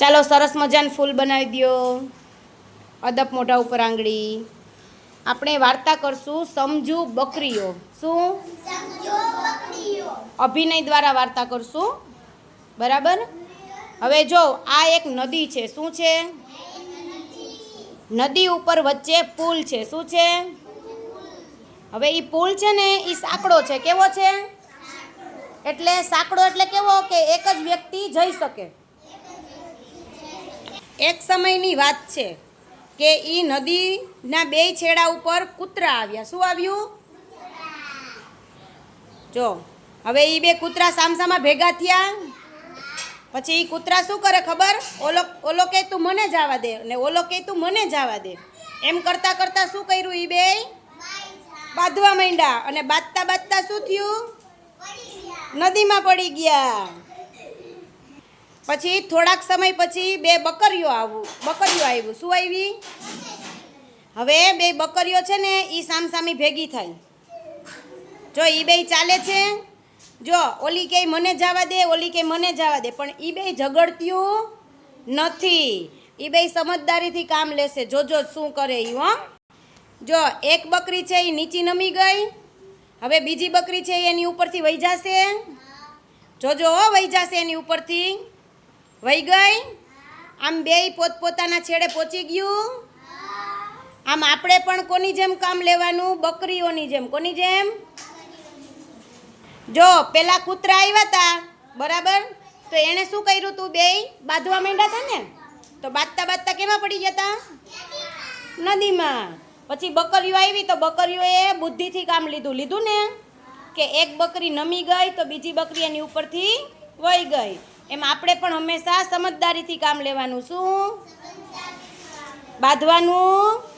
ચાલો સરસ મજાનું ફૂલ બનાવી દ્યો અદબ મોઢા ઉપર આંગળી. આપણે વાર્તા કરશું સમજુ બકરીઓ. શું? અભિનય દ્વારા વાર્તા કરશું. બરાબર? હવે જો આ એક નદી છે. શું છે? નદી ઉપર વચ્ચે પુલ છે. શું છે? હવે એ પુલ છે ને એ સાંકડો છે. કેવો છે? એટલે સાંકડો એટલે કેવો કે એક જ વ્યક્તિ જઈ શકે. એક સમયની વાત છે કે એ નદીના બે છેડા ઉપર કૂતરા આવ્યા. શું આવ્યું? જો, હવે એ બે કૂતરા સામસામાં ભેગા થયા. પછી એ કૂતરા શું કરે ખબર? ઓલો ઓલો કે તું મને જવા દે ને ઓલો કે તું મને જવા દે. એમ કરતા કરતા શું કર્યું એ બે? બાંધવા માંડ્યા અને બાંધતા બાંધતા શું થયું? નદીમાં પડી ગયા. પછી થોડાક સમય પછી બે બકરીઓ આવું, બકરીઓ આવ્યું શું આવી હવે બે બકરીઓ છે ને એ સામસામી ભેગી થઈ જો એ બે ચાલે છે, જો ઓલી કે મને જવા દે, ઓલી કે મને જવા દે, પણ એ બે ઝઘડત્યું નથી. એ બે સમજદારીથી કામ લેશે. જોજો શું કરે એ હો? જો, એક બકરી છે એ નીચી નમી ગઈ. હવે બીજી બકરી છે એની ઉપરથી વહી જશે? જોજો વહી જશે એની ઉપરથી. વહી ગઈ? આમ બેય પોતપોતાના છેડે પહોંચી ગયું? આમ આપણે પણ કોની જેમ કામ લેવાનું? બકરીઓની જેમ. કોની જેમ? જો, પેલા કૂતરા આવ્યા હતા બરાબર? તો એણે શું કર્યું તું બેય? બાંધવા માંડ્યા હતા ને? તો બાંધતા બાંધતા કેમાં પડી ગયા હતા નદીમાં. પછી બકરીઓ આવી તો બકરીઓએ બુદ્ધિથી કામ લીધું. લીધું ને? કે એક બકરી નમી ગઈ તો બીજી બકરી એની ઉપરથી વહી ગઈ. એમ આપણે પણ હંમેશા સમજદારીથી કામ લેવાનું. શું? બાંધવાનું?